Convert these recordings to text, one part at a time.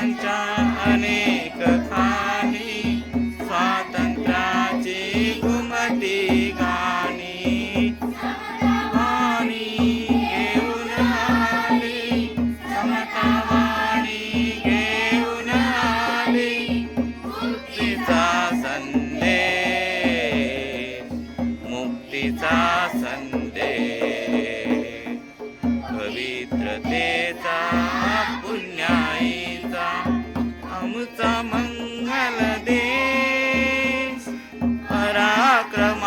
स्वातंत्र्यांच्या अनेक खाणी स्वातंत्र्याची घुमती गाणी. वाणी घेऊन आली समतावाणी घेऊन आली. मुक्तीचा संदेश मुक्तीचा संदेश. पवित्रतेचा ಶ್ರಮ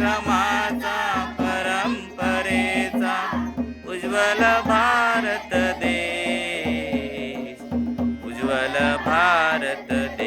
उपक्रमाचा परंपरेचा उज्ज्वल भारत देश. उज्ज्वल भारत देश